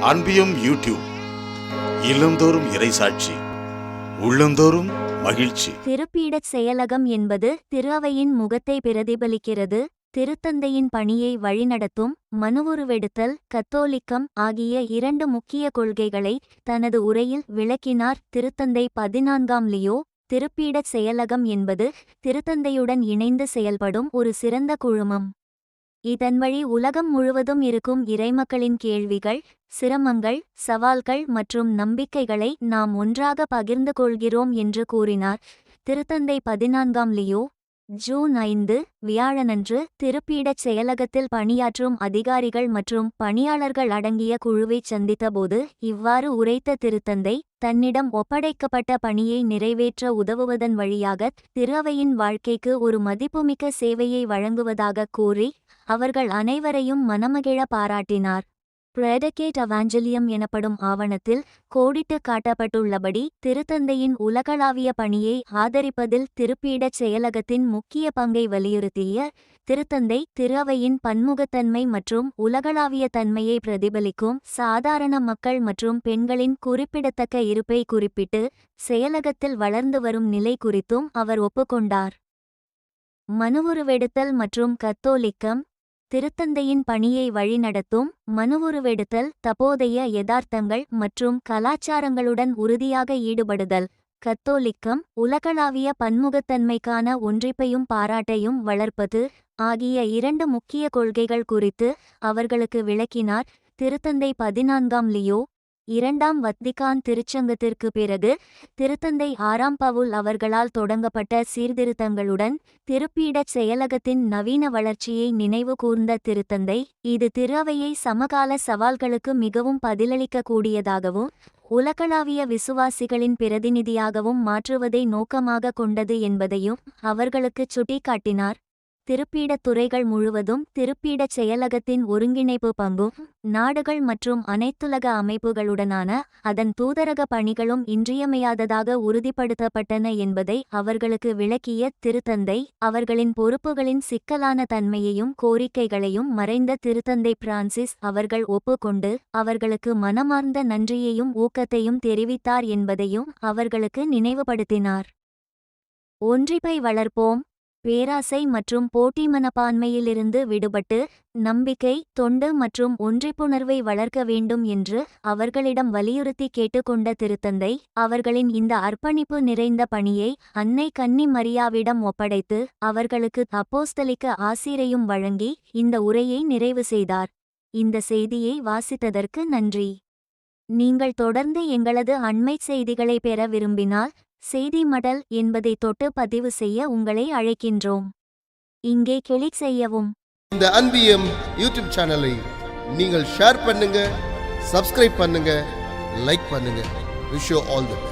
அன்பியும் YouTube இல்லந்தோறும் இறைசாட்சி உள்ளந்தோறும் மகிழ்ச்சி. திருப்பீடச் செயலகம் என்பது திருவையின் முகத்தை பிரதிபலிக்கிறது திருத்தந்தையின் பணியை வழிநடத்தும் மனுவுருவெடுத்தல் கத்தோலிக்கம் ஆகிய இரண்டு முக்கிய கொள்கைகளை தனது உரையில் விளக்கினார் திருத்தந்தை பதினான்காம் லியோ. திருப்பீடச் செயலகம் என்பது திருத்தந்தையுடன் இணைந்து செயல்படும் ஒரு சிறந்த குழுமம். இதன் வழி உலகம் முழுவதும் இருக்கும் இறைமக்களின் கேள்விகள் சிரமங்கள் சவால்கள் மற்றும் நம்பிக்கைகளை நாம் ஒன்றாக பகிர்ந்து கொள்கிறோம் என்று கூறினார். திருத்தந்தை பதினான்காம் லியோ ஜூன் ஐந்து வியாழனன்று திருப்பீடச் செயலகத்தில் பணியாற்றும் அதிகாரிகள் மற்றும் பணியாளர்கள் அடங்கிய குழுவைச் சந்தித்தபோது இவ்வாறு உரைத்த திருத்தந்தை தன்னிடம் ஒப்படைக்கப்பட்ட பணியை நிறைவேற்ற உதவுவதன் வழியாக திருவையின் வாழ்க்கைக்கு ஒரு மதிப்புமிக்க சேவையை வழங்குவதாக கூறி அவர்கள் அனைவரையும் மனமகிழ பாராட்டினார். பிரெடகேட் அவாஞ்சலியம் எனப்படும் ஆவணத்தில் கோடிட்டு காட்டப்பட்டுள்ளபடி திருத்தந்தையின் உலகளாவிய பணியை ஆதரிப்பதில் திருப்பீடச் செயலகத்தின் முக்கிய பங்கை வலியுறுத்திய திருத்தந்தை திருவையின் பன்முகத்தன்மை மற்றும் உலகளாவிய தன்மையை பிரதிபலிக்கும் சாதாரண மக்கள் மற்றும் பெண்களின் குறிப்பிடத்தக்க இருப்பை குறிப்பிட்டு செயலகத்தில் வளர்ந்து வரும் நிலை குறித்தும் அவர் ஒப்புக்கொண்டார். மனுவுருவெடுத்தல் மற்றும் கத்தோலிக்கம் திருத்தந்தையின் பணியை வழிநடத்தும் மனுவுருவெடுத்தல் தபோதைய யதார்த்தங்கள் மற்றும் கலாச்சாரங்களுடன் உறுதியாக ஈடுபடுதல் கத்தோலிக்கம் உலகளாவிய பன்முகத்தன்மைக்கான ஒன்றிப்பையும் பாராட்டையும் வளர்ப்பது ஆகிய இரண்டு முக்கிய கொள்கைகள் குறித்து அவர்களுக்கு விளக்கினார் திருத்தந்தை பதினான்காம் லியோ இரண்டாம் வத்திகான் திருச்சங்கத்திற்கு பிறகு திருத்தந்தை ஆறாம் பவுல் அவர்களால் தொடங்கப்பட்ட சீர்திருத்தங்களுடன் திருப்பீடச் செயலகத்தின் நவீன வளர்ச்சியை நினைவு கூர்ந்த திருத்தந்தை இது திருவையை சமகால சவால்களுக்கு மிகவும் பதிலளிக்கக்கூடியதாகவும் உலகளாவிய விசுவாசிகளின் பிரதிநிதியாகவும் மாற்றுவதை நோக்கமாக கொண்டது என்பதையும் அவர்களுக்குச் சுட்டிக்காட்டினார். திருப்பீடத் துறைகள் முழுவதும் திருப்பீடச் செயலகத்தின் ஒருங்கிணைப்பு பங்கும் நாடுகள் மற்றும் அனைத்துலக அமைப்புகளுடனான அதன் தூதரக பணிகளும் இன்றியமையாததாக உறுதிப்படுத்தப்பட்டன என்பதை அவர்களுக்கு விளக்கிய திருத்தந்தை அவர்களின் பொறுப்புகளின் சிக்கலான தன்மையையும் கோரிக்கைகளையும் மறைந்த திருத்தந்தை பிரான்சிஸ் அவர்கள் ஒப்புக்கொண்டு அவர்களுக்கு மனமார்ந்த நன்றியையும் ஊக்கத்தையும் தெரிவித்தார் என்பதையும் அவர்களுக்கு நினைவுபடுத்தினார். ஒன்றிப்பை வளர்ப்போம். பேராசை மற்றும் போட்டி மனப்பான்மையிலிருந்து விடுபட்டு நம்பிக்கை தொண்டு மற்றும் ஒன்றிப்புணர்வை வளர்க்க வேண்டும் என்று அவர்களிடம் வலியுறுத்தி கேட்டுக்கொண்ட திருத்தந்தை அவர்களின் இந்த அர்ப்பணிப்பு நிறைந்த பணியை அன்னை கன்னி மரியாவிடம் ஒப்படைத்து அவர்களுக்கு அப்போஸ்தலிக்க ஆசிரையும் வழங்கி இந்த உரையை நிறைவு செய்தார். இந்த செய்தியை வாசித்ததற்கு நன்றி. நீங்கள் தொடர்ந்து எங்களது அண்மைச் செய்திகளை பெற விரும்பினால் செய்தி மடல் என்பதை தொட்டு பதிவு செய்ய உங்களை அழைக்கின்றோம். இங்கே கிளிக் செய்யவும். இந்த அன்பியம் யூடியூப் சேனலை நீங்கள் ஷேர் பண்ணுங்க சப்ஸ்கிரைப் பண்ணுங்க லைக் பண்ணுங்க. Wish all the best